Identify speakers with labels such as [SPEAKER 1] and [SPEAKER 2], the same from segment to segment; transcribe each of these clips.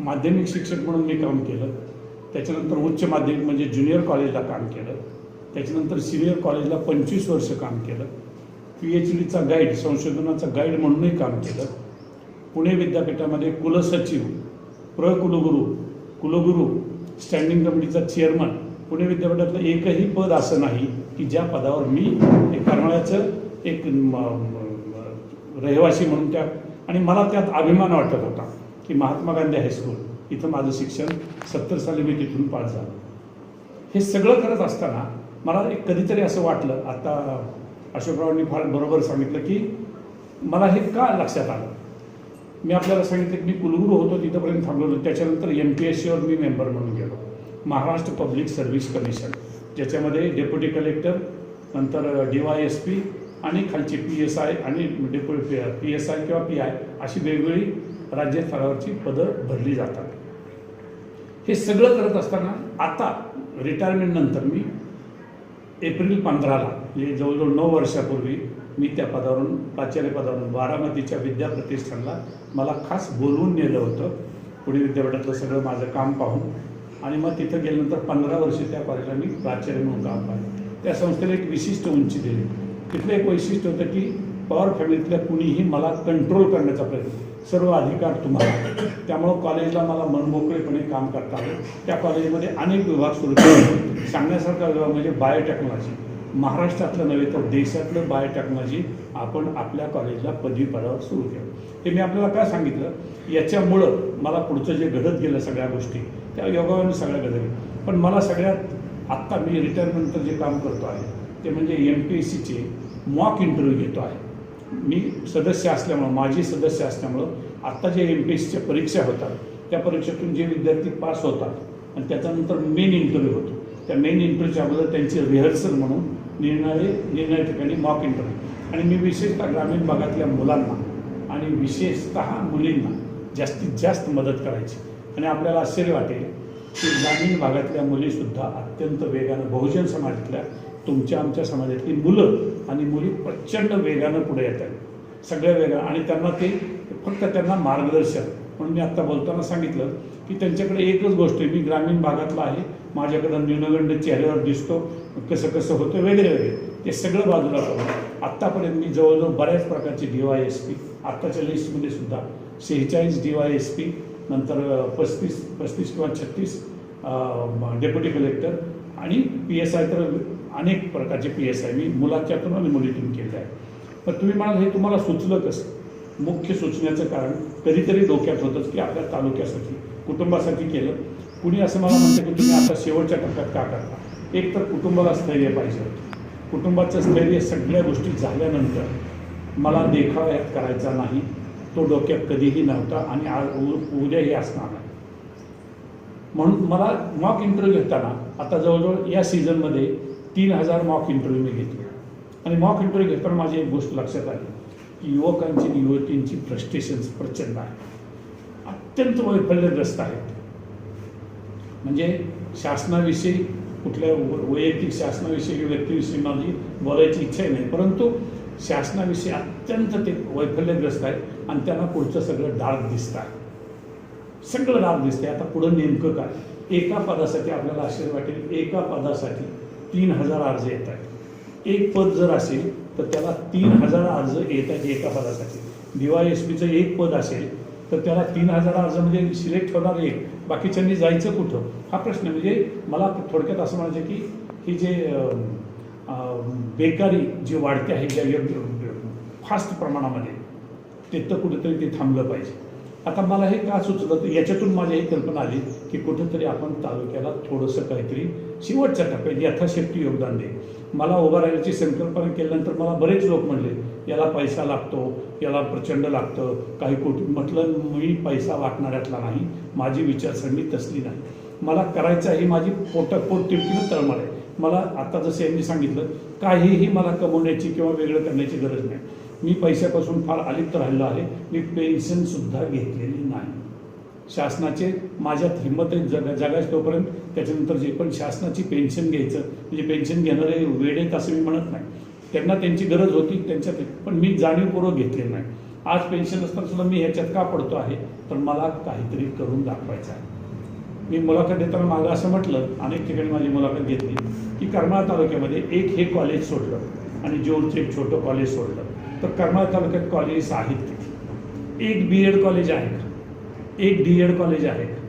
[SPEAKER 1] माध्यमिक शिक्षक म्हणून मी काम केलं. त्याच्यानंतर उच्च माध्यमिक म्हणजे ज्युनियर कॉलेजला काम केलं. त्याच्यानंतर सिनियर कॉलेजला पंचवीस वर्ष काम केलं. पी एच डीचा गाईड संशोधनाचा गाईड म्हणूनही काम केलं. पुणे विद्यापीठामध्ये कुलसचिव प्रकुलगुरू कुलगुरू स्टँडिंग कमिटीचा चेअरमन. पुणे विद्यापीठातलं एकही पद असं नाही की ज्या पदावर मी एक करमाळ्याचं एक म- रहिवासी म्हणून त्या आणि मला त्यात अभिमान वाटत होता. की महात्मा गांधी हायस्कूल इथं माझं शिक्षण सत्तर साली मी तिथून पास झालो. हे सगळं करत असताना मला एक कधीतरी असं वाटलं आता अशोकरावांनी फार बरोबर सांगितलं की मला हे का लक्षात आलं? मी आपल्याला सांगितलं की मी कुलगुरू होतो तिथंपर्यंत थांबलो त्याच्यानंतर एम पी एस सीवर मी मेंबर म्हणून गेलो. महाराष्ट्र पब्लिक सर्व्हिस कमिशन ज्याच्यामध्ये डेप्युटी कलेक्टर नंतर डी वाय एस पी आणि खालची पी एस आय आणि डेप्युटी पी एस आय किंवा पी आय अशी वेगवेगळी राज्यस्तरावरची पदं भरली जातात. हे सगळं करत असताना आता रिटायरमेंट नंतर मी एप्रिल पंधराला म्हणजे जवळजवळ नऊ वर्षापूर्वी मी त्या पदावरून प्राचार्य पदावरून बारामतीच्या विद्या प्रतिष्ठानला मला खास बोलवून नेलं होतं. पुणे विद्यापीठातलं सगळं माझं काम पाहून. आणि मग तिथं गेल्यानंतर पंधरा वर्ष त्या कॉलेजला मी प्राचार्य म्हणून काम पाहिलं. त्या संस्थेला एक विशिष्ट उंची दिली. तिथलं एक वैशिष्ट्य होतं की पॉवर फॅमिलीतल्या कुणीही मला कंट्रोल करण्याचा प्रयत्न सर्व अधिकार तुम्हाला त्यामुळं कॉलेजला मला मनमोकळेपणे काम करता आलं. त्या कॉलेजमध्ये अनेक विभाग सुरू केले. सांगण्यासारखा विभाग म्हणजे बायोटेक्नॉलॉजी महाराष्ट्रातलं नव्हे तर देशातलं बायोटेक्नॉलॉजी आपण आपल्या कॉलेजला पदवीपदावर सुरू केलं. हे मी आपल्याला काय सांगितलं? याच्यामुळं मला पुढचं जे घडत गेलं सगळ्या गोष्टी त्या योगाने सगळ्या घडत गेल्या. पण मला सगळ्यात आत्ता मी रिटायरमेंटनंतर जे काम करतो आहे ते म्हणजे एम पी एस सीचे मॉक इंटरव्ह्यू घेतो आहे. मी सदस्य असल्यामुळं माजी सदस्य असल्यामुळं आत्ता जे एम पी एस सीच्या परीक्षा होतात त्या परीक्षेतून जे विद्यार्थी पास होतात आणि त्याच्यानंतर मेन इंटरव्ह्यू होतो. त्या मेन इंटरव्ह्यूच्या अगोदर त्यांची रिहर्सल म्हणून निर्णय निर्णय ठिकाणी मॉक इंटरव्ह्यू आणि मी विशेषतः ग्रामीण भागातल्या मुलांना आणि विशेषतः मुलींना जास्तीत जास्त मदत करायची. आणि आपल्याला आश्चर्य वाटेल की ग्रामीण भागातल्या मुलीसुद्धा अत्यंत वेगानं बहुजन समाजातल्या तुमच्या आमच्या समाजातली मुलं आणि मुली प्रचंड वेगानं पुढे येतात. सगळ्या वेगा आणि त्यांना ते फक्त त्यांना मार्गदर्शन. म्हणून मी आत्ता बोलताना सांगितलं की त्यांच्याकडे एकच गोष्ट आहे. मी ग्रामीण भागातला आहे. माझ्याकडं न्यूनगंड चेहऱ्यावर दिसतो. कसं कसं होतं वगैरे वगैरे. ते सगळं बाजूला करून आत्तापर्यंत मी जवळजवळ बऱ्याच प्रकारचे डी वाय एस पी आत्ताच्या लिस्टमध्ये सुद्धा शेहेचाळीस डी वाय एस पी नंतर पस्तीस पस्तीस किंवा छत्तीस डेप्युटी कलेक्टर आणि पी एस आय तर अनेक प्रकारचे पी एस आय मी मुलाच्यातून आणि मुलीतून केले आहे. पण तुम्ही म्हणाल हे तुम्हाला सुचलं कसं? मुख्य सुचण्याचं कारण कधीतरी डोक्यात होतंच की आपल्या तालुक्यासाठी कुटुंबासाठी केलं. कुणी असं मला म्हणतं की तुम्ही आता शेवटच्या टप्प्यात का करता? एक तर कुटुंबाला स्थैर्य पाहिजे. होतं कुटुंबाचं स्थैर्य सगळ्या गोष्टी झाल्यानंतर मला देखाव्यात करायचा नाही. तो डोक्यात कधीही नव्हता आणि आज उ- उद्याही असणार नाही. म्हणून मला मॉक इंटरव्ह्यू घेताना आता जवळजवळ या सीझनमध्ये तीन हजार मॉक इंटरव्ह्यू मी घेतले. आणि मॉक इंटरव्ह्यू घेताना माझी एक गोष्ट लक्षात आली की युवकांची आणि युवतींची फ्रस्ट्रेशन्स प्रचंड आहे. अत्यंत वैफल्यग्रस्त आहेत. म्हणजे शासनाविषयी कुठल्या वैयक्तिक शासनाविषयी किंवा व्यक्तीविषयी माझी बोलायची इच्छा नाही परंतु शासनाविषयी अत्यंत ते वैफल्यग्रस्त आहेत आणि त्यांना पुढचं सगळं डार्क दिसत आहे. सगळं डार्क आहे आता पुढं नेमकं काय? एका पदासाठी आपल्याला आश्चर्य वाटेल. एका पदासाठी तीन हजार अर्ज येत आहेत. एक पद जर असेल तर त्याला तीन हजार अर्ज येत आहेत एका पदासाठी. डी वाय एस पीचं एक पद असेल तर त्याला तीन हजार अर्ज म्हणजे सिलेक्ट होणार एक. बाकीच्यांनी जायचं कुठं? हा प्रश्न म्हणजे मला थोडक्यात असं म्हणायचं की हे जे बेकारी जी वाढते आहे ज्या फास्ट प्रमाणामध्ये तिथं कुठेतरी ते थांबलं पाहिजे. आता मला हे का सुचलं? तर याच्यातून माझी ही कल्पना आली. की कुठंतरी आपण तालुक्याला थोडंसं काहीतरी शेवटच्या टप्प्यात यथाशक्ती योगदान दे. मला उभा राहण्याची संकल्पना केल्यानंतर मला बरेच लोक म्हणले याला पैसा लागतो याला प्रचंड लागतं काही कोटी म्हटलं मी पैसा वाटणाऱ्यातला नाही माझी विचारसरणी तसली नाही. मला करायचं ही माझी पोट पोट तिडकीनं तळमळ आहे. मला आता जसं यांनी सांगितलं काहीही मला कमवण्याची किंवा वेगळं करण्याची गरज नाही. मी पैशापासून फार अलिप्त राहिलो आहे. मी पेन्शनसुद्धा घेतलेली नाही. शासनाचे माझ्यात हिंमत आहे जग जगायच तोपर्यंत त्याच्यानंतर जे पण शासनाची पेन्शन घ्यायचं म्हणजे पेन्शन घेणारे वेळेत असं मी म्हणत नाही. त्यांना त्यांची गरज होती त्यांच्यात पण मी जाणीवपूर्वक घेतले नाही. आज पेन्शन असताना सुद्धा मी ह्याच्यात का पडतो आहे? तर मला काहीतरी करून दाखवायचं आहे. मी मुलाखत देताना मागं असं म्हटलं अनेक ठिकाणी माझी मुलाखत घेतली की करमाळा तालुक्यामध्ये एक हे कॉलेज सोडलं आणि जोरचं एक छोटं कॉलेज सोडलं. तर करमाळा तालुक्यात कॉलेजेस आहेत किती एक बी एड कॉलेज आहे का? एक डी एड कॉलेज आहे का?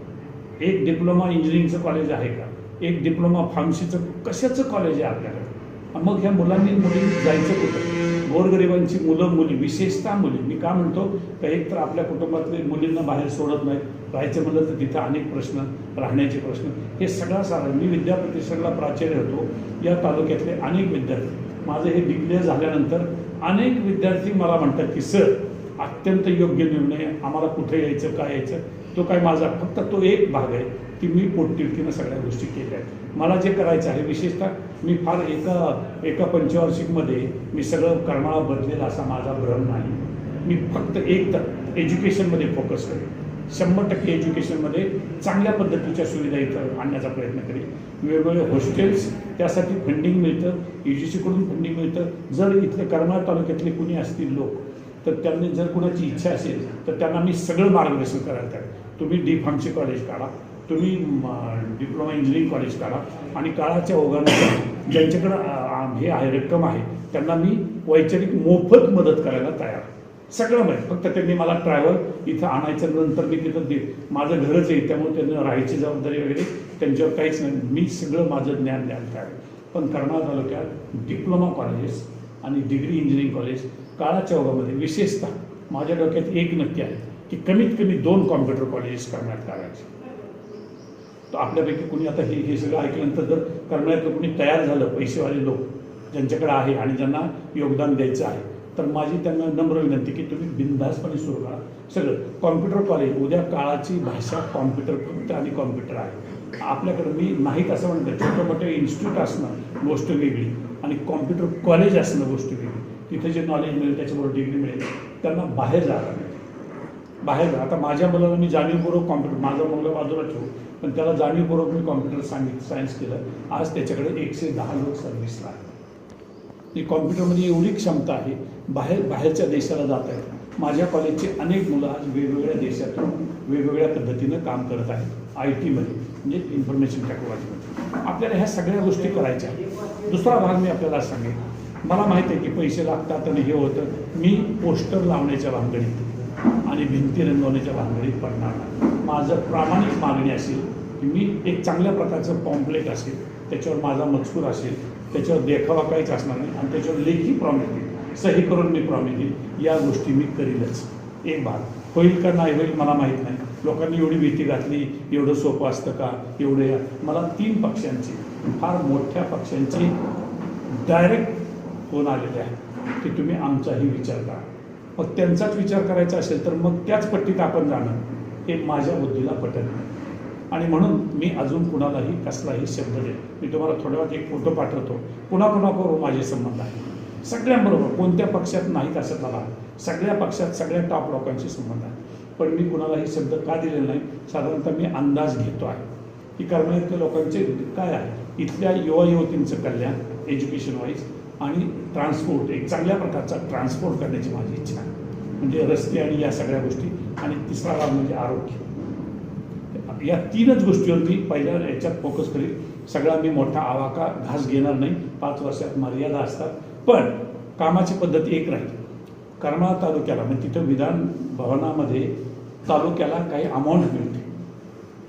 [SPEAKER 1] एक डिप्लोमा इंजिनिअरिंगचं कॉलेज आहे का? एक डिप्लोमा फार्मसीचं कशाचं कॉलेज आहे आपल्याकडे? मग ह्या मुलांनी मुली जायचं कुठं? गोरगरिबांची मुलं मुली विशेषतः मुली. मी का म्हणतो? का एक तर आपल्या कुटुंबातले मुलींना बाहेर सोडत नाहीत. राहायचं म्हणलं तर तिथं अनेक प्रश्न राहण्याचे प्रश्न. हे सगळा सारा मी विद्याप्रतिष्ठानला प्राचार्य होतो. या तालुक्यातले अनेक विद्यार्थी. माझं हे डिक्लेअर झाल्यानंतर अनेक विद्यार्थी मला म्हणतात की सर अत्यंत योग्य निर्णय आम्हाला कुठे यायचं काय यायचं तो काय माझा फक्त तो एक भाग आहे की मी पोटतिडकीनं सगळ्या गोष्टी केल्या आहेत. मला जे करायचं आहे विशेषतः मी फार एका एका पंचवार्षिकमध्ये मी सगळं करमाळा बदलेल असा माझा भ्रम नाही. मी फक्त एक तर एज्युकेशनमध्ये फोकस करेन. शंभर टक्के एज्युकेशनमध्ये चांगल्या पद्धतीच्या सुविधा इथं आणण्याचा प्रयत्न करेन. वेगवेगळे हॉस्टेल्स त्यासाठी फंडिंग मिळतं. यू जी सीकडून फंडिंग मिळतं. जर इथले करमाळा तालुक्यातले कुणी असतील लोक तर त्यांनी जर कुणाची इच्छा असेल तर त्यांना मी सगळं मार्गदर्शन करायला तयार तुम्ही डी फार्मसी कॉलेज काढा तुम्ही डिप्लोमा इंजिनिअरिंग कॉलेज काढा आणि काळाच्या ओघानं ज्यांच्याकडं हे आहे रक्कम आहे त्यांना मी वैचारिक मोफत मदत करायला तयार सगळं माहीत. फक्त त्यांनी मला ट्रॅव्हल इथं आणायचं नंतर मी तिथं दे माझं घरच आहे त्यामुळे त्यांना राहायची जबाबदारी वगैरे त्यांच्यावर काहीच नाही. मी सगळं माझं ज्ञान द्यायला तयार पण करमाळा तालुक्यात डिप्लोमा कॉलेजेस आणि डिग्री इंजिनिअरिंग कॉलेज काळाच्या ओघामध्ये विशेषतः माझ्या डोक्यात एक नक्की आहे की कमीत कमी दोन कॉम्प्युटर कॉलेजेस करण्यात काढायचे तर आपल्यापैकी कुणी आता हे हे सगळं ऐकल्यानंतर जर करण्याचं कुणी तयार झालं पैसेवाले लोक ज्यांच्याकडे आहे आणि ज्यांना योगदान द्यायचं आहे तर माझी त्यांना नम्र विनंती की तुम्ही बिनधास्तपणे सुरू करा. सगळं कॉम्प्युटर कॉलेज उद्या काळाची भाषा कॉम्प्युटर फक्त आणि कॉम्प्युटर आहे. आपल्याकडे मी नाहीत असं म्हणतो छोटं मोठं इन्स्टिट्यूट असणं गोष्ट वेगळी आणि कॉम्प्युटर कॉलेज असणं गोष्ट वेगळी. तिथे जे नॉलेज मिळेल त्याच्याबरोबर डिग्री मिळेल त्यांना बाहेर जायला मिळेल. बाहेर जा. आता माझ्या मुलाला मी जाणीवपूर्वक कॉम्प्युटर माझा मुलगा बाजूला ठेवू पण त्याला जाणीवपूर्वक मी कॉम्प्युटर सांगित सायन्स केलं. आज त्याच्याकडे एकशे दहा लोक सर्व्हिसला आहे ती कॉम्प्युटरमध्ये एवढी क्षमता आहे बाहेर बाहेरच्या देशाला जात आहेत माझ्या कॉलेजचे अनेक मुलं आज वेगवेगळ्या देशातून वेगवेगळ्या पद्धतीनं काम करत आहेत आय टीमध्ये म्हणजे इन्फॉर्मेशन टेक्नॉलॉजीमध्ये आपल्याला ह्या सगळ्या गोष्टी करायच्या आहेत. दुसरा भाग मी आपल्याला सांगेन. मला माहिती आहे की पैसे लागतात आणि हे होतं. मी पोस्टर लावण्याच्या भानगडीत. आणि भिंती रंगवण्याच्या भानगडीत पडणार नाही. माझं प्रामाणिक मागणी असेल की मी एक चांगल्या प्रकारचं पॉम्पलेट असेल त्याच्यावर माझा मजकूर असेल त्याच्यावर देखावा काहीच असणार नाही आणि त्याच्यावर लेखी प्रॉमिस देईल. सही करून मी प्रॉमिस देईल. या गोष्टी मी करीलच. एक भाग होईल का नाही होईल मला माहीत नाही. लोकांनी एवढी भीती घातली एवढं सोपं असतं का? एवढं मला तीन पक्षांची फार मोठ्या पक्षांची डायरेक्ट फोन आलेले आहे की तुम्ही आमचाही विचार करा. मग त्यांचाच विचार करायचा असेल तर मग त्याच पट्टीत आपण जाणं हे माझ्या बुद्धीला पटत नाही. आणि म्हणून मी अजून कुणालाही कसलाही शब्द देत मी तुम्हाला थोड्या वेळात एक फोटो पाठवतो. कुणाकुणाबरोबर माझे संबंध आहे सगळ्यांबरोबर कोणत्या पक्षात नाहीत असं मला सगळ्या पक्षात सगळ्या टॉप लोकांशी संबंध आहे पण मी कुणालाही शब्द का दिलेला नाही? साधारणतः मी अंदाज घेतो आहे. की करण्यातल्या लोकांचे काय आहे? इथल्या युवा युवतींचं कल्याण एज्युकेशन वाईज आणि ट्रान्सपोर्ट एक चांगल्या प्रकारचा ट्रान्सपोर्ट करण्याची माझी इच्छा आहे. म्हणजे रस्ते आणि या सगळ्या गोष्टी आणि तिसरा लाभ म्हणजे आरोग्य. या तीनच गोष्टीवर मी पहिल्या याच्यात फोकस करेल. सगळा मी मोठा आवाका घास घेणार नाही. पाच वर्षात मर्यादा असतात. पण कामाची पद्धत एक राहील. करमाळा तालुक्याला म्हणजे तिथं विधान भवनामध्ये तालुक्याला काही अमाऊंट मिळते.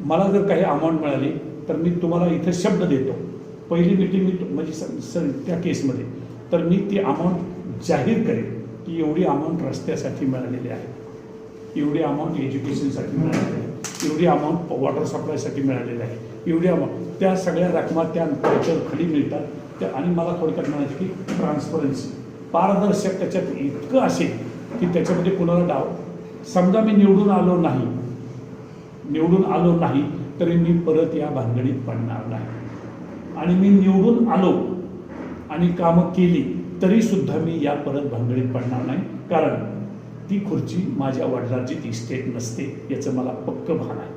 [SPEAKER 1] मला जर काही अमाऊंट मिळाली तर मी तुम्हाला इथं शब्द देतो. पहिली मीटिंग मी म्हणजे स- स- त्या केसमध्ये तर मी ती अमाऊंट जाहीर करेन की एवढी अमाऊंट रस्त्यासाठी मिळालेली आहे. एवढी अमाऊंट एज्युकेशनसाठी मिळालेली आहे. एवढी अमाऊंट वॉटर सप्लायसाठी मिळालेली आहे. एवढी अमाऊंट त्या सगळ्या रकमा त्या त्याच्यावर खाली मिळतात. त्या आणि मला थोडक्यात म्हणायचं की ट्रान्सपरन्सी पारदर्शक त्याच्यात इतकं असेल की त्याच्यामध्ये कुणाला डाव समजा मी निवडून आलो नाही निवडून आलो नाही तरी मी परत या भानगडीत पडणार नाही. आणि मी निवडून आलो आणि कामं केली तरी सुद्धा मी या परत भांगडीत पडणार नाही. कारण ती खुर्ची माझ्या वडिलांची ती स्टेट नसते याचं मला पक्क भान आहे.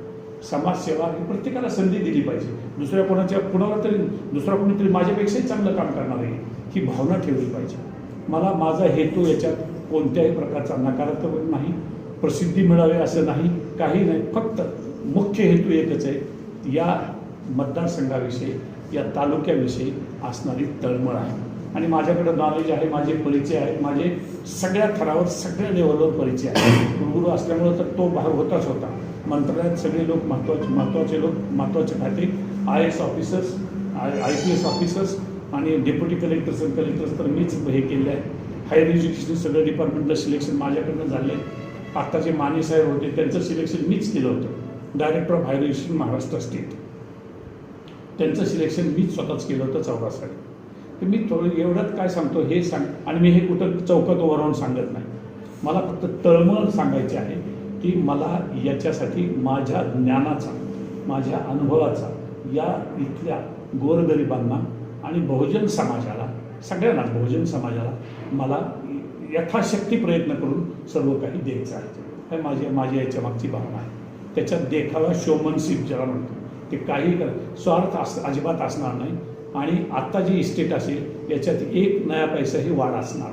[SPEAKER 1] समाजसेवा ही प्रत्येकाला संधी दिली पाहिजे. दुसऱ्या कोणाच्या कुणाला तरी दुसरा कोणीतरी माझ्यापेक्षाही चांगलं काम करणार आहे ही भावना ठेवली पाहिजे. मला माझा हेतू याच्यात कोणत्याही प्रकारचा नकारात्मक नाही प्रसिद्धी मिळावी असं नाही काही नाही फक्त मुख्य हेतू एकच आहे या मतदारसंघाविषयी या तालुक्याविषयी असणारी तळमळ आहे. आणि माझ्याकडं नॉलेज आहे माझे परिचय आहेत माझे सगळ्या थरावर सगळ्या लेवलवर परिचय आहे. कुलगुरू असल्यामुळं तर तो भाग होताच होता. मंत्रालयात सगळे लोक महत्त्वाचे महत्त्वाचे लोक महत्त्वाचे खाते I S officers I I P S officers आणि डेप्युटी कलेक्टर्स आणि कलेक्टर्स तर मीच हे केले आहे. हायर एज्युकेशन सगळं डिपार्टमेंटचं सिलेक्शन माझ्याकडनं झालं. आहे आत्ताचे माने साहेब होते त्यांचं सिलेक्शन मीच केलं होतं. Director of higher education Maharashtra state त्यांचं सिलेक्शन मीच स्वतःच केलं होतं चौकासाठी तर मी थोडं एवढंच काय सांगतो हे सांग आणि मी हे कुठं चौकात उभं राहून सांगत नाही. मला फक्त तळमळ सांगायची आहे की मला याच्यासाठी माझ्या ज्ञानाचा माझ्या अनुभवाचा या इथल्या गोरगरिबांना आणि बहुजन समाजाला सगळ्यांना बहुजन समाजाला मला यथाशक्ती प्रयत्न करून सर्व काही द्यायचं आहे. हे माझ्या माझ्या याच्या मागची भावना आहे. त्याच्यात देखावा शोमनशिप ज्याला म्हणतो. ते काही कर. स्वार्थ अस अजिबात असणार नाही. आणि आत्ता जी इस्टेट असेल याच्यात एक नया पैसाही वाढ असणार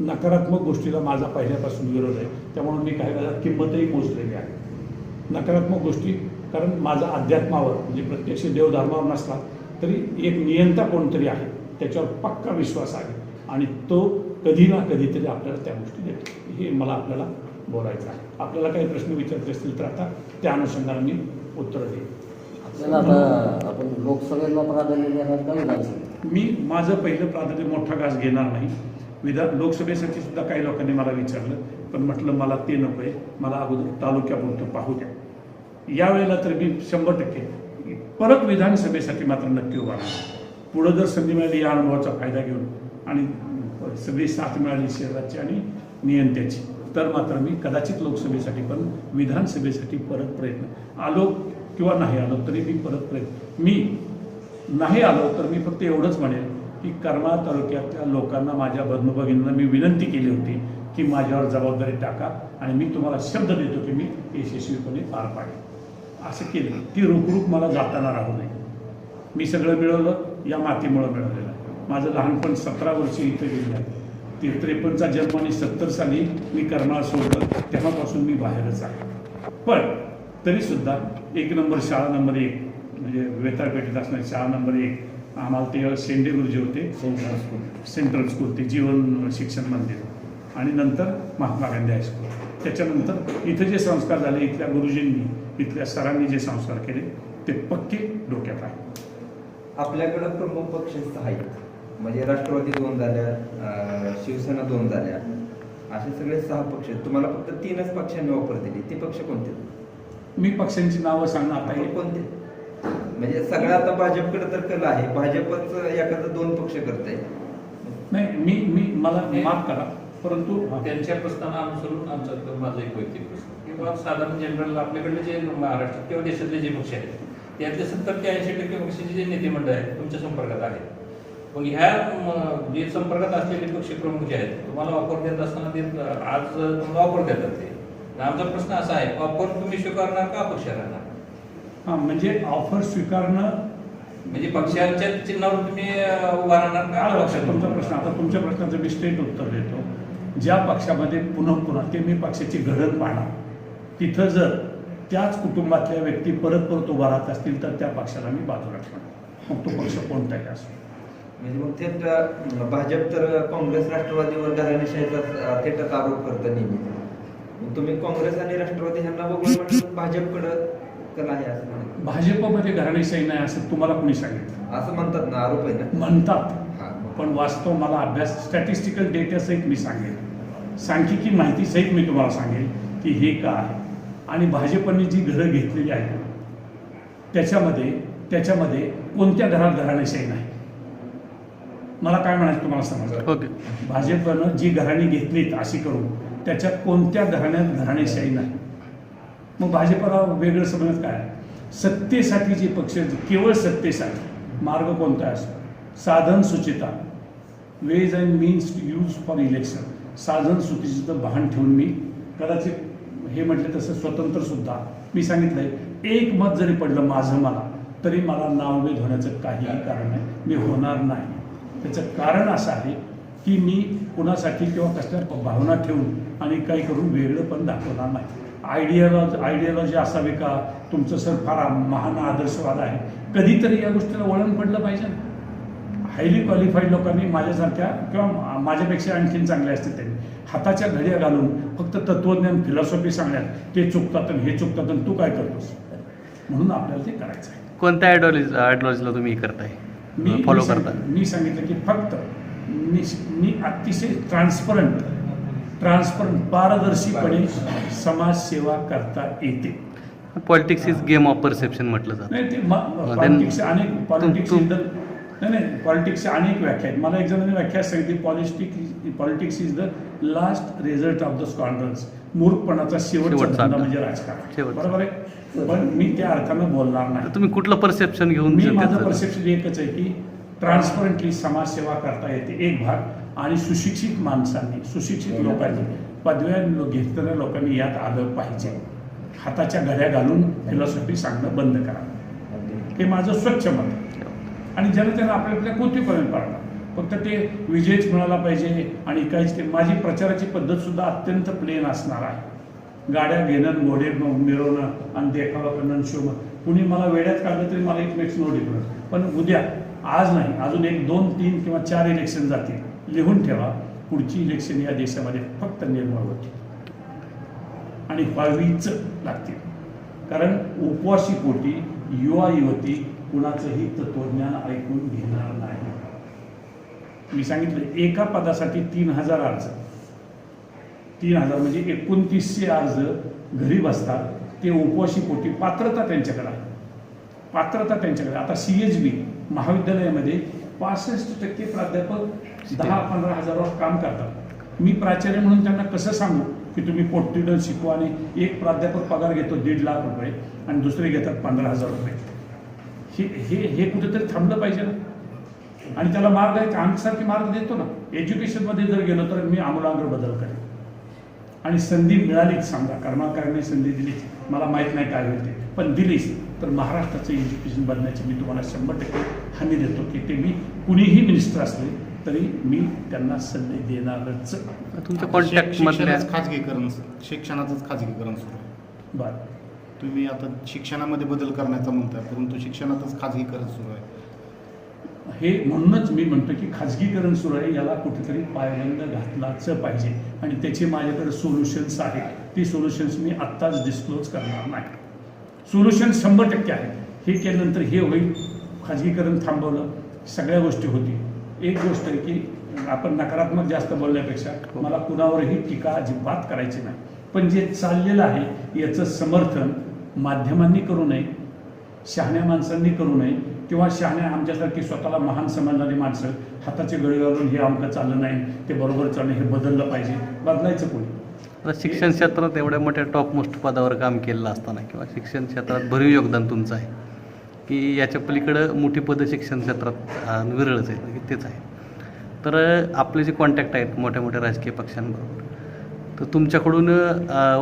[SPEAKER 1] नकारात्मक गोष्टीला माझा पहिल्यापासून विरोध आहे. त्यामुळे मी काही वेळा किंमतही मोजलेली आहे. नकारात्मक गोष्टी कारण माझा अध्यात्मावर म्हणजे प्रत्यक्ष देवधर्मावर नसला तरी एक नियंता कोणतरी आहे त्याच्यावर पक्का विश्वास आहे. आणि तो कधी ना कधीतरी आपल्याला त्या गोष्टी देतो. हे मला आपल्याला बोलायचं आहे. आपल्याला काही प्रश्न विचारले असतील तर आता त्या अनुषंगाने मी उत्तर देईन.
[SPEAKER 2] आपण लोकसभेला प्राधान्य देणार
[SPEAKER 1] मी माझं पहिलं प्राधान्य मोठा घास घेणार नाही. विधान लोकसभेसाठी सुद्धा काही लोकांनी मला विचारलं पण म्हटलं मला ते नको आहे मला अगोदर तालुक्यापुरतं पाहू द्या. यावेळेला तर मी शंभर टक्के परत विधानसभेसाठी मात्र नक्की उभा राहणार. पुढं जर संधी मिळाली या अनुभवाचा फायदा घेऊन आणि सगळी साथ मिळाली शहराची आणि नियंत्याची तर मात्र मी कदाचित लोकसभेसाठी पण विधानसभेसाठी परत प्रयत्न. आलो किंवा नाही आलो तरी मी परत प्रयत्न मी नाही आलो तर मी फक्त एवढंच म्हणेन की करमाळा तालुक्यातल्या लोकांना माझ्या बंधुभगिनींना मी विनंती केली होती की माझ्यावर जबाबदारी टाका आणि मी तुम्हाला शब्द देतो की मी यशस्वीपणे पार पाडेन. असं केलं. ती रुखरूप मला जाताना राहू नये. मी सगळं मिळवलं या मातीमुळं मिळवलेलं माझं लहानपण सतरा वर्षी इथं गेलं आहे. ते त्रेपन्नचा जन्म आणि सत्तर साली मी करमाळा सोडलं. तेव्हापासून मी बाहेरच आहे. पण तरीसुद्धा एक नंबर शाळा नंबर एक म्हणजे वेताळपेठेत असणारी शाळा नंबर एक. आम्हाला ते शेंडे गुरुजी होते.
[SPEAKER 2] Central school.
[SPEAKER 1] सेंट्रल स्कूल ते जीवन शिक्षण मंदिर. आणि नंतर महात्मा गांधी हायस्कूल त्याच्यानंतर इथं जे संस्कार झाले इथल्या गुरुजींनी इथल्या सरांनी जे संस्कार केले ते पक्के डोक्यात आहे.
[SPEAKER 3] आपल्याकडं प्रमुख पक्ष आहेत. म्हणजे राष्ट्रवादी दोन झाल्या शिवसेना दोन झाल्या. असे सगळे सहा पक्ष आहेत. तुम्हाला फक्त तीनच पक्षांनी ऑफर दिली. ते पक्ष कोणते?
[SPEAKER 1] मी पक्षांची नावं सांगणार
[SPEAKER 3] आता हे
[SPEAKER 1] नाही.
[SPEAKER 3] कोणते? म्हणजे सगळं आता भाजपकडे तर कल आहे. भाजपच एखादं दोन पक्ष करत आहे
[SPEAKER 1] नाही मी मी मला माफ करा. परंतु.
[SPEAKER 4] त्यांच्या प्रश्नाला अनुसरून आमचा माझा एक वैयक्तिक प्रश्न. किंवा साधारण जनरल आपल्याकडले जे महाराष्ट्र किंवा देशातले जे पक्ष आहेत त्यातले सत्तर ते ऐंशी टक्के पक्षाचे जे नेते मंडळ आहेत तुमच्या संपर्कात आहेत. मग ह्या जे संपर्कात असलेले पक्ष प्रमुख जे आहेत तुम्हाला ऑफर देत असताना ते आज तुम्हाला ऑफर देतात ते. आमचा प्रश्न असा आहे ऑफर तुम्ही स्वीकारणार का अपक्ष राहणार?
[SPEAKER 1] हा म्हणजे ऑफर स्वीकारणं
[SPEAKER 4] म्हणजे पक्षाच्या चिन्हावर तुम्ही उभा राहणार का
[SPEAKER 1] लक्षात तुमचा प्रश्न आता तुमच्या प्रश्नाचं मी स्ट्रेट उत्तर देतो. ज्या पक्षामध्ये पुन्हा पुन्हा ते मी पक्षाची घडण पाहणार. तिथं जर त्याच कुटुंबातल्या व्यक्ती परत परत उभा राहत असतील तर त्या पक्षाला मी बाजूला ठेवणार. मग तो पक्ष कोणताही असो.
[SPEAKER 3] म्हणजे मग थेट भाजप तर काँग्रेस राष्ट्रवादीवर घराणेशाहीचा अं, थेटच आरोप करतं नेहमी. तुम्ही काँग्रेस आणि राष्ट्रवादी ह्यांना बघून म्हटलं भाजपकडं कल आहे असं म्हणत
[SPEAKER 1] भाजपमध्ये घराणेशाही नाही असं तुम्हाला कोणी सांगितलं?
[SPEAKER 3] असं म्हणतात ना आरोप आहे ना.
[SPEAKER 1] म्हणतात.
[SPEAKER 3] हा
[SPEAKER 1] पण वास्तव मला अभ्यास स्टॅटिस्टिकल डेटासहित मी सांगेन सांख्यिकी माहितीसहित मी तुम्हाला सांगेन की हे का आहे. आणि भाजपने जी घरं घेतलेली आहेत त्याच्यामध्ये त्याच्यामध्ये कोणत्या घरात घराणेशाही नाही? मला काय म्हणायचं तुम्हाला समजा
[SPEAKER 5] ओके.
[SPEAKER 1] भाजपनं जी घराणी घेतलीत अशी करून त्याच्या कोणत्या घराण्यात घराणेशाही नाही. मग भाजपला वेगळं समजत काय? सत्तेसाठी जे पक्ष केवळ सत्तेसाठी मार्ग कोणता असतो? साधन Suchita. Ways and means use for election साधन सुचिचं भान ठेवून मी कदाचित हे म्हटलं तसं स्वतंत्र सुद्धा मी सांगितलंय. एक मत जरी पडलं माझं मला तरी मला नावभेद होण्याचं काहीही कारण नाही मी होणार नाही. त्याचं कारण असं आहे की मी कुणासाठी किंवा कसल्या भावना ठेवून आणि काही करून वेगळं पण दाखवणार नाही. आयडियालॉज आयडियालॉजी असावी का? तुमचं सर फार महान आदर्शवाद आहे. कधीतरी या गोष्टीला वळण पडलं पाहिजे ना. हायली क्वालिफाईड लोकांनी माझ्यासारख्या किंवा माझ्यापेक्षा आणखीन चांगले असते त्यांनी. हाताच्या घड्या घालून फक्त तत्वज्ञान फिलॉसॉफी सांगण्यात ते चुकतात आणि हे चुकतात आणि तू काय करतोस? म्हणून आपल्याला ते करायचं आहे.
[SPEAKER 5] कोणत्या आयडॉलॉजी आयडॉलॉजीला तुम्ही हे करताय?
[SPEAKER 1] मी
[SPEAKER 5] फॉलो करता.
[SPEAKER 1] मी सांगितलं की फक्त मी मी अतिशय ट्रान्सपरंट ट्रान्सपरंट पारदर्शीपणे समाजसेवा करता येते.
[SPEAKER 5] Politics is game of perception म्हटलं जातं.
[SPEAKER 1] नाही ते पॉलिटिक्स अनेक पॉलिटिक्स नाही नाही पॉलिटिक्सच्या अनेक व्याख्या आहेत. मला एक जणांनी व्याख्या सांगितली politics politics is the last result of the scandals मूर्खपणाचा शेवटचा. म्हणजे राजकारण. बरोबर आहे? पण मी त्या अर्थानं बोलणार नाही.
[SPEAKER 5] तुम्ही कुठलं परसेप्शन घेऊन
[SPEAKER 1] मी माझं परसेप्शन एकच आहे की ट्रान्सपरंटली समाजसेवा करता येते एक भाग. आणि सुशिक्षित माणसांनी सुशिक्षित लोकांनी पदव्या घेतलेल्या लोकांनी यात आलं पाहिजे. हाताच्या घड्या घालून फिलॉसॉफी सांगणं बंद करा. हे माझं स्वच्छ मत आहे. आणि जनतेनं आपल्या आपल्या कोणतीपर्यंत पाळणार फक्त ते विजयच मिळाला पाहिजे आणि काहीच ते माझी प्रचाराची पद्धत सुद्धा अत्यंत प्लेन असणार आहे. गाड्या घेणं घोडे मिरवणं आणि देखावा करणं शोभा कुणी मला वेड्यात काढलं तरी मला एक मेक्स नो डिफरन्स पण उद्या आज नाही अजून एक दोन तीन किंवा चार इलेक्शन जातील. लिहून ठेवा. पुढची इलेक्शन या देशामध्ये फक्त निर्मळ होतील. आणि व्हावीच लागतील. कारण उपवासी पोटी युवा युवती कुणाचंही तत्वज्ञान ऐकून घेणार नाही. मी सांगितलं एका पदासाठी तीन हजार अर्ज. तीन हजार म्हणजे एकोणतीसशे अर्ज घरी बसतात ते उपवाशी पोटी पात्रता त्यांच्याकडे आहे. पात्रता त्यांच्याकडे आता सी एच बी महाविद्यालयामध्ये पासष्ट टक्के प्राध्यापक दहा पंधरा हजारावर काम करतात. मी प्राचार्य म्हणून त्यांना कसं सांगू की तुम्ही पोट्टीडन शिकवा आणि एक प्राध्यापक पगार घेतो दीड लाख रुपये आणि दुसरे घेतात पंधरा हजार रुपये. हे हे हे कुठेतरी थांबलं पाहिजे ना. आणि त्याला मार्ग आहे आमच्यासारखे मार्ग देतो ना. एज्युकेशनमध्ये जर गेलो तर मी आमूलाग्र बदल करेन. आणि संधी मिळालीच समजा कर्मकारांनी संधी दिलीच. मला माहीत नाही काय होईल ते. पण दिलीच. तर महाराष्ट्राचं एज्युकेशन बदलण्याची मी तुम्हाला शंभर टक्के हमी देतो की ते मी कुणीही मिनिस्टर असले तरी मी त्यांना संधी देणारच.
[SPEAKER 5] तुमच्या
[SPEAKER 6] खाजगीकरण शिक्षणाचंच खाजगीकरण सुरू आहे.
[SPEAKER 1] बरं.
[SPEAKER 6] तुम्ही आता शिक्षणामध्ये बदल करण्याचा म्हणताय परंतु शिक्षणातच खाजगीकरण सुरू आहे.
[SPEAKER 1] हे म्हणूनच मी म्हणतो की खाजगीकरण सुरू आहे याला कुठेतरी पायबंद घातलाच पाहिजे. आणि त्याचे माझ्याकडे सोल्युशन्स आहेत. ती सोल्युशन्स मी आत्ताच डिस्क्लोज करणार नाही. सोल्युशन शंभर टक्के आहे. हे केल्यानंतर हे होईल. खाजगीकरण थांबवलं. सगळ्या गोष्टी होतील. एक गोष्ट आहे की आपण नकारात्मक जास्त बोलण्यापेक्षा मला कुणावरही टीका अजिबात करायची नाही. पण जे चाललेलं आहे याचं समर्थन माध्यमांनी करू नये शहाण्या माणसांनी करू नये किंवा शहाण्या आमच्यासारखी स्वतःला महान समजणारी माणसं हाताचे गळे घालून हे आमचं चाललं नाही ते बरोबर चाललं हे बदललं पाहिजे. बदलायचं कोणी?
[SPEAKER 5] शिक्षण क्षेत्रात एवढ्या मोठ्या टॉप मोस्ट पदावर काम केलेलं असताना किंवा शिक्षण क्षेत्रात भरीव योगदान तुमचं आहे की याच्या पलीकडं मोठी पदं शिक्षण क्षेत्रात विरळच आहेत की तेच आहे. तर आपले जे कॉन्टॅक्ट आहेत मोठ्या मोठ्या राजकीय पक्षांबरोबर तर तुमच्याकडून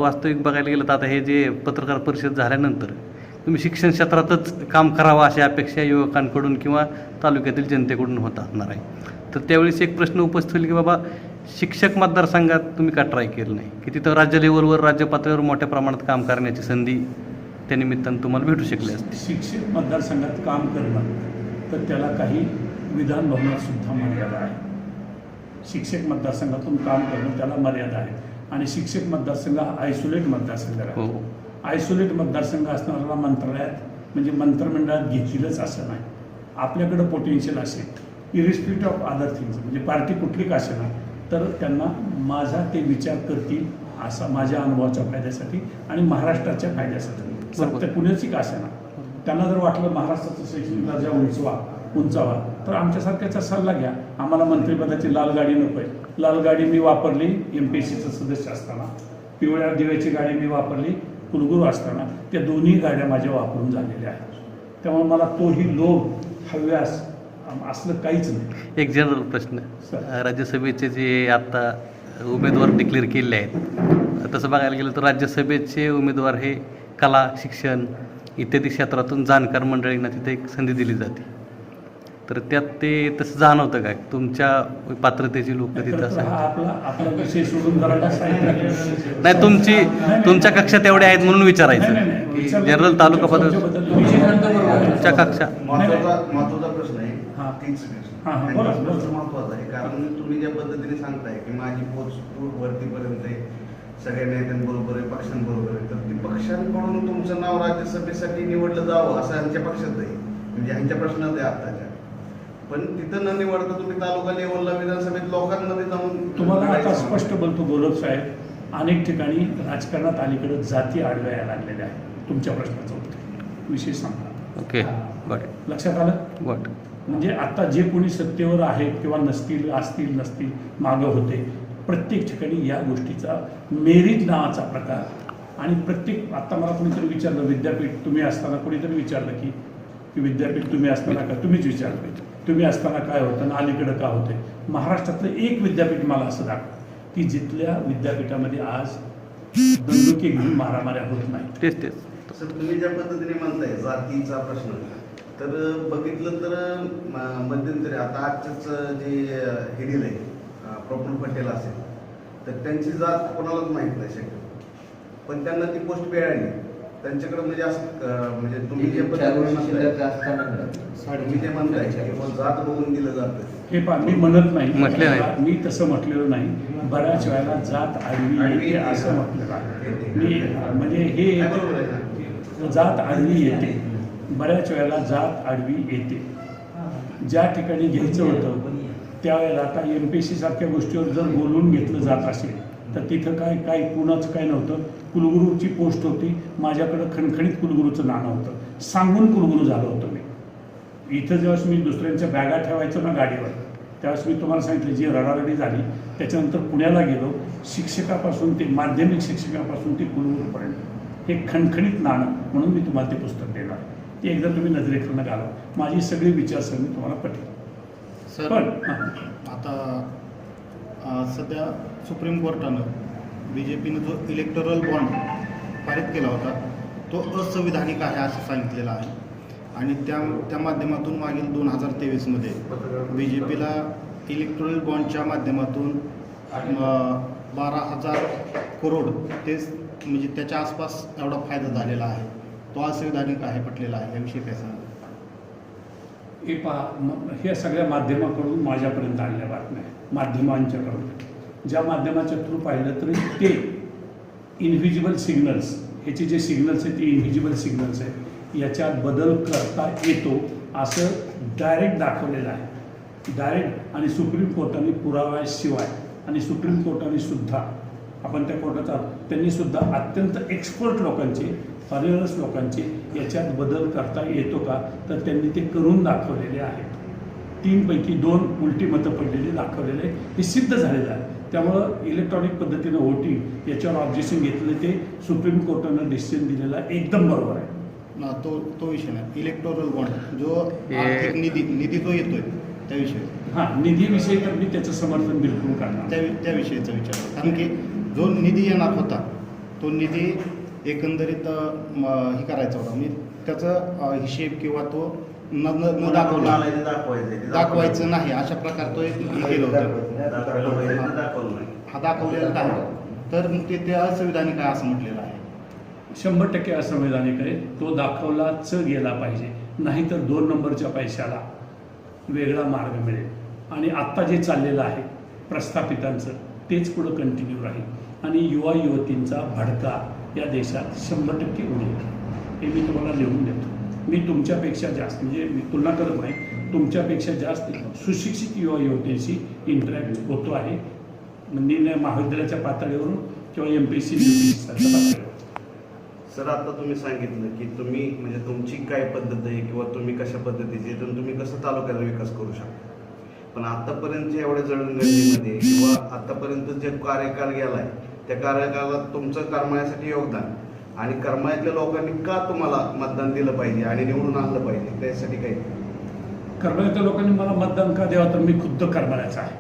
[SPEAKER 5] वास्तविक बघायला गेलं तर आता हे जे पत्रकार परिषद झाल्यानंतर तुम्ही शिक्षण क्षेत्रातच काम करावं अशी अपेक्षा युवकांकडून किंवा तालुक्यातील जनतेकडून होत असणार आहे. तर त्यावेळेस एक प्रश्न उपस्थित होईल की बाबा शिक्षक मतदारसंघात तुम्ही का ट्राय केलं नाही? की तिथं राज्य लेवलवर राज्य पातळीवर मोठ्या प्रमाणात काम करण्याची संधी त्या निमित्तानं तुम्हाला भेटू शकली असते.
[SPEAKER 1] शिक्षक मतदारसंघात काम करणं तर त्याला काही विधान भवनात सुद्धा मर्यादा आहे. शिक्षक मतदारसंघातून काम करणं त्याला मर्यादा आहे. आणि शिक्षक मतदारसंघ हा आयसोलेट मतदारसंघ आहे
[SPEAKER 5] हो.
[SPEAKER 1] आयसोलेट मतदारसंघ असणारा मंत्रालयात म्हणजे मंत्रिमंडळात घेतीलच असं नाही. आपल्याकडं पोटेन्शियल असेल. इरिस्पेक्ट ऑफ अदर थिंग्स म्हणजे पार्टी कुठली का असेना तर त्यांना माझा ते विचार करतील असा माझ्या अनुभवाच्या फायद्यासाठी आणि महाराष्ट्राच्या फायद्यासाठी. पुण्याची का असेना त्यांना जर वाटलं महाराष्ट्राचं शैक्षणिक दर्जा उंचवा उंचावा तर आमच्यासारख्याचा सल्ला घ्या. आम्हाला मंत्रिपदाची लाल गाडी नको आहे. लाल गाडी मी वापरली एम पी एस सीचं सदस्य असताना. पिवळ्या दिव्याची गाडी मी वापरली कुलगुरू असताना. त्या दोन्ही गाड्या माझ्या वापरून झालेल्या आहेत. त्यामुळे मला तोही लोभ हव्यास असलं काहीच नाही.
[SPEAKER 5] एक जनरल प्रश्न. राज्यसभेचे जे आत्ता उमेदवार डिक्लेअर केले आहेत तसं बघायला गेलं तर राज्यसभेचे उमेदवार हे कला शिक्षण इत्यादी क्षेत्रातून जाणकार मंडळींना तिथे एक संधी दिली जाते. तर त्यात ते तसं जाणवतं काय तुमच्या पात्रतेची लोक तिथं नाही. तुमची तुमच्या कक्षात एवढे आहेत म्हणून विचारायचं. जनरल तालुका पद. तुमच्या कक्षा.
[SPEAKER 7] महत्त्वाचा प्रश्न आहे. तीच महत्त्वाचा आहे कारण तुम्ही ज्या पद्धतीने सांगताय की माझी पोच वरतीपर्यंत आहे सगळ्या नेत्यांबरोबर आहे पक्षांबरोबर आहे तर ती पक्षांकडून तुमचं नाव राज्यसभेसाठी निवडलं जावं असं यांच्या पक्षात आहे. म्हणजे ह्यांच्या प्रश्नात आहे आत्ताच्या. पण तिथं न निवडता तुम्ही तालुका लेवलला विधानसभेत लोकांमध्ये जाऊन
[SPEAKER 1] तुम्हाला आता. स्पष्ट बोलतो गोरख साहेब अनेक ठिकाणी राजकारणात अलीकडे जाती आडव्या यायला लागलेल्या आहेत. तुमच्या प्रश्नाचं उत्तर. विषय सांगा.
[SPEAKER 5] ओके
[SPEAKER 1] लक्षात आलं?
[SPEAKER 5] गॉट
[SPEAKER 1] म्हणजे आता जे कोणी सत्तेवर आहेत किंवा नसतील असतील नसतील मागं होते प्रत्येक ठिकाणी या गोष्टीचा मेरिट नावाचा प्रकार. आणि प्रत्येक आता मला कोणीतरी विचारलं विद्यापीठ तुम्ही असताना कोणीतरी विचारलं की की विद्यापीठ तुम्ही असताना का? तुम्हीच विचारलं तुम्ही असताना काय होतं आणि अलीकडं का होते? महाराष्ट्रातलं एक विद्यापीठ मला असं दाखव की जिथल्या विद्यापीठामध्ये आज दंडुके घेऊन मारामाऱ्या होत नाही
[SPEAKER 5] तेच तेच.
[SPEAKER 7] सर तुम्ही ज्या पद्धतीने म्हणताय जातीचा प्रश्न. तर बघितलं तर मध्यंतरी आता आजच जे हे दिलंय अं, प्रफुल्ल पटेल असेल तर त्यांची जात कोणालाच माहीत नाही शक्य पण त्यांना ती पोस्ट मिळाली. त्यांच्याकडे म्हणजे असं म्हणजे तुम्ही जे. तुम्ही जे म्हणताय जात बघून दिलं जातं.
[SPEAKER 1] हे पहा मी म्हणत नाही.
[SPEAKER 5] म्हटले नाही.
[SPEAKER 1] मी तसं म्हटलेलं नाही. बऱ्याच वेळेला जात आडवी. असं म्हटलेलं आहे मी म्हणजे हे
[SPEAKER 7] काय बरोबर आहे? ना?
[SPEAKER 1] जात आडवी येते. बऱ्याच वेळेला जात आडवी येते. ज्या ठिकाणी घ्यायचं होतं त्यावेळेला आता एम पी सी सारख्या गोष्टीवर जर बोलून घेतलं जात असेल तर तिथं काय काय कुणाचं काय नव्हतं. कुलगुरूची पोस्ट होती माझ्याकडं खणखणीत कुलगुरूचं नाणं होतं. सांगून कुलगुरू झालो होतो मी. इथं जेव्हा मी दुसऱ्यांच्या बॅगा ठेवायचो ना गाडीवर त्यावेळेस मी तुम्हाला सांगितलं जी रडारडी झाली त्याच्यानंतर पुण्याला गेलो शिक्षकापासून ते माध्यमिक शिक्षकापासून ते कुलगुरूपर्यंत. हे खणखणीत नाणं म्हणून मी तुम्हाला ते पुस्तक देणार. ते एकदा तुम्ही नजरेखालनं घाला माझी सगळी विचारसरणी तुम्हाला पटेल.
[SPEAKER 6] सर
[SPEAKER 1] पण
[SPEAKER 6] आता सध्या सुप्रीम कोर्टानं बी जे पीनं जो इलेक्टोरल बॉन्ड पारित केला होता तो असंविधानिक आहे असं सांगितलेलं आहे. आणि त्या त्या माध्यमातून मागील दोन हजार तेवीसमध्ये बी जे पीला इलेक्ट्रॉनिक बॉन्डच्या माध्यमातून बारा हजार करोड ते म्हणजे त्याच्या आसपास एवढा फायदा झालेला आहे. तो आज संविधानिक आहे पटलेला आहे याविषयी काय सांग
[SPEAKER 1] हे पहा ह्या हे सगळ्या माध्यमाकडून माझ्यापर्यंत आणल्या बातम्या माध्यमांच्याकडून. ज्या माध्यमाच्या थ्रू पाहिलं तरी ते इनव्हिजिबल सिग्नल्स ह्याचे जे सिग्नल्स आहेत ते इनव्हिजिबल सिग्नल्स आहेत याच्यात बदल करता येतो असं डायरेक्ट दाखवलेलं आहे. डायरेक्ट आणि सुप्रीम कोर्टाने पुराव्याशिवाय आणि सुप्रीम कोर्टाने सुद्धा आपण त्या कोर्टाचा त्यांनी सुद्धा अत्यंत एक्सपर्ट लोकांचे फॉरेनर्स लोकांचे याच्यात बदल करता येतो का? तर त्यांनी ते करून दाखवलेले आहेत. तीनपैकी दोन उलटी मतं पडलेली दाखवलेले हे सिद्ध झालेलं आहे. त्यामुळं इलेक्ट्रॉनिक पद्धतीनं वोटिंग याच्यावर ऑब्जेक्शन घेतलं ते सुप्रीम कोर्टानं डिसिजन दिलेला एकदम बरोबर आहे.
[SPEAKER 6] ना तो तो विषय नाही. इलेक्टोरल बॉन्ड जो
[SPEAKER 5] हे-
[SPEAKER 6] आर्थिक निधी निधी जो येतोय त्याविषयी.
[SPEAKER 1] हां निधीविषयी तर मी त्याचं समर्थन बिलकुल करणार
[SPEAKER 6] त्या त्याविषयीचा विचार. कारण की जो निधी येणार होता तो निधी एकंदरीत हे करायचा होता. म्हणजे त्याचा हिशेब किंवा तो न न- न दाखवला.
[SPEAKER 7] दाखवायचं
[SPEAKER 6] नाही. अशा प्रकार तो एक हे केलं होतं. हा दाखवलेला नाही तर मग ते ते असंविधानिक आहे असं म्हटलेलं आहे.
[SPEAKER 1] शंभर टक्के असंवैधानिक आहे. तो दाखवलाच गेला पाहिजे. नाहीतर दोन नंबरच्या पैशाला वेगळा मार्ग मिळेल. आणि आत्ता जे चाललेलं आहे प्रस्थापितांचं तेच पुढं कंटिन्यू राहील. आणि युवा युवतींचा भडका या देशात शंभर टक्के उरेल हे मी तुम्हाला लिहून देतो. मी तुमच्यापेक्षा जास्त म्हणजे मी तुलना करत नाही तुमच्यापेक्षा जास्त सुशिक्षित युवा युवतींशी इंटरॅक्ट होतो आहे. निर्णय महाविद्यालयाच्या पातळीवरून किंवा एम पी सी पातळीवर
[SPEAKER 7] सर आता तुम्ही सांगितलं की तुम्ही म्हणजे तुमची काय पद्धत आहे किंवा तुम्ही कशा पद्धतीची तर तुम्ही कसं तालुक्याचा विकास करू शकता? पण आतापर्यंतच्या एवढ्या जळणगडीमध्ये किंवा आतापर्यंत जे कार्यकाल गेला आहे त्या कार्यकाळात तुमचं करमाळ्यासाठी योगदान. आणि करमळ्यातल्या लोकांनी का तुम्हाला मतदान दिलं पाहिजे आणि निवडून आणलं पाहिजे? त्यासाठी काही.
[SPEAKER 1] करमळ्यातल्या लोकांनी मला मतदान का द्यावं? तर मी खुद्द करमाळ्याचा आहे.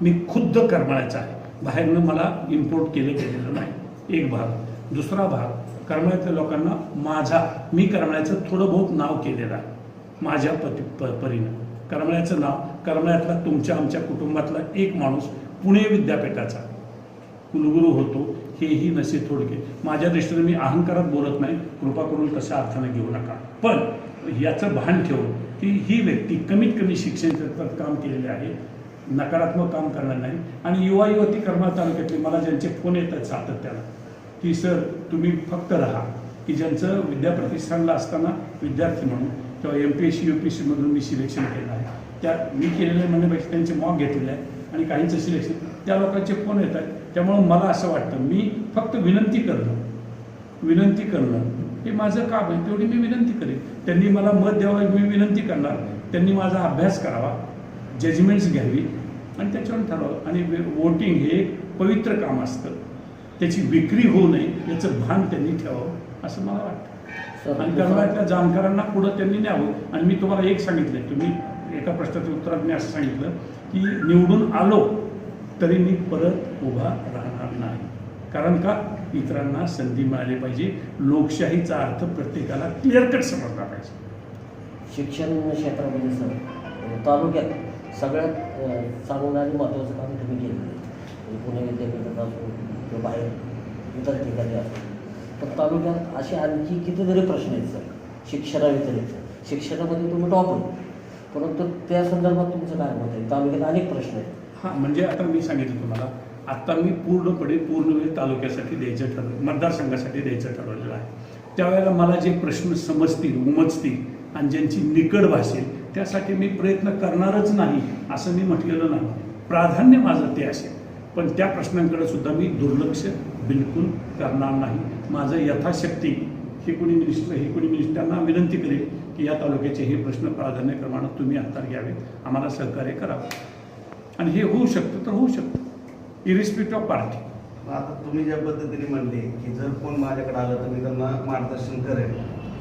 [SPEAKER 1] मी खुद्द करमळ्याचा आहे. बाहेरनं मला इम्पोर्ट केलं गेलेलं नाही. एक भाग. दुसरा भाग करमाळ्यातल्या लोकांना माझा मी करमळ्याचं थोडं बहुत नाव केलेलं आहे. माझ्या पती प परीनं. करमळ्याचं नाव करमळ्यातला तुमच्या आमच्या कुटुंबातला एक माणूस पुणे विद्यापीठाचा. कुलगुरू होतो हेही नसे थोडके. माझ्या दृष्टीने मी अहंकारात बोलत नाही कृपा करून तशा अर्थाने घेऊ नका. पण याचं भान ठेवून की ही व्यक्ती कमीत कमी शिक्षण क्षेत्रात काम केलेले आहे नकारात्मक काम करणार नाही. आणि युवा युवती करमाळ तालुक्यातले मला ज्यांचे फोन येतात सातत्यानं की सर तुम्ही फक्त राहा. की ज्यांचं विद्याप्रतिष्ठानला असताना विद्यार्थी म्हणून किंवा M P S C U P S सीमधून मी सिलेक्शन केलं आहे. त्या मी केलेले म्हणण्यापेक्षा त्यांचे मॉक घेतलेले आहे. आणि काहींचं सिलेक्शन त्या लोकांचे फोन येत आहेत त्यामुळं मला असं वाटतं मी फक्त विनंती करणं विनंती करणं हे माझं काम आहे. तेवढी मी विनंती करेन. त्यांनी मला मत द्यावं मी विनंती करणार. त्यांनी माझा अभ्यास करावा जजमेंट्स घ्यावी आणि त्याच्यावर ठरवावं. आणि वोटिंग हे एक पवित्र काम असतं. त्याची विक्री होऊ नये याचं भान त्यांनी ठेवावं असं मला वाटतं. आणि कर्नाटकच्या जाणकारांना पुढं त्यांनी न्यावं. आणि मी तुम्हाला एक सांगितलं तुम्ही एका प्रश्नाच्या उत्तरात मी असं सांगितलं की निवडून आलो तरी मी परत उभा राहणार नाही. कारण का? इतरांना संधी मिळाली पाहिजे. लोकशाहीचा अर्थ प्रत्येकाला क्लिअर कट समजला पाहिजे.
[SPEAKER 2] शिक्षण क्षेत्रामध्ये सर तालुक्यात सगळ्यात चांगलं आणि महत्त्वाचं काम तुम्ही केलं म्हणजे पुणे विद्यापीठात असो किंवा बाहेर इतर ठिकाणी असो. पण तालुक्यात असे आणखी कितीतरी प्रश्न आहेत सर शिक्षणाव्यतिरिक्त. शिक्षणामध्ये तुम्ही टॉप आहे. परंतु त्या संदर्भात तुमचं काय मत आहे? तालुक्यात अनेक प्रश्न आहेत.
[SPEAKER 1] हां म्हणजे आता मी सांगितलं तुम्हाला आत्ता मी पूर्णपणे पूर्ण वेळ तालुक्यासाठी द्यायचं ठरवलं मतदारसंघासाठी द्यायचं ठरवलेलं आहे. त्यावेळेला मला जे प्रश्न समजतील उमजतील आणि ज्यांची निकड भासेल त्यासाठी मी प्रयत्न करणारच नाही असं मी म्हटलेलं नाही. प्राधान्य माझं ते असेल. पण त्या प्रश्नांकडे सुद्धा मी दुर्लक्ष बिलकुल करणार नाही. माझं यथाशक्ती हे कोणी मिनिस्टर हे कोणी मिनिस्टरांना विनंती करेल की या तालुक्याचे हे प्रश्न प्राधान्यक्रमानं तुम्ही हातात घ्यावेत. आम्हाला सहकार्य करावं आणि हे होऊ शकतं तर होऊ शकतं. इरिस्पेक्ट ऑफ पार्टी
[SPEAKER 7] आता तुम्ही ज्या पद्धतीने म्हणले की जर कोण माझ्याकडे आलं तर मी त्यांना मार्गदर्शन करेन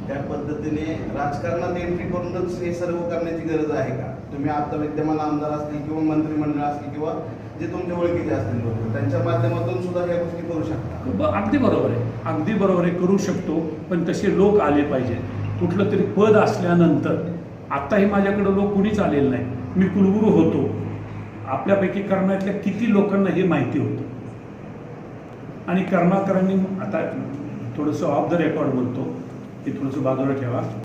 [SPEAKER 7] त्या पद्धतीने राजकारणात एंट्री करूनच हे सर्व करण्याची गरज आहे का? तुम्ही आता विद्यमान आमदार असतील किंवा मंत्रिमंडळ असतील किंवा जे तुमच्या ओळखीचे असतील लोक त्यांच्या माध्यमातून सुद्धा ह्या गोष्टी करू शकता.
[SPEAKER 1] अगदी बरोबर आहे. अगदी बरोबर आहे करू शकतो पण तसे लोक आले पाहिजेत कुठलं तरी पद असल्यानंतर आत्ताही माझ्याकडं लोक कुणीच आलेलं नाही. मी कुलगुरू होतो. आपल्यापैकी कर्णातल्या किती लोकांना हे माहिती होतं? आणि कर्माकरांनी आता थोडंसं ऑफ द रेकॉर्ड बोलतो ते थोडंसं बाजूला ठेवा.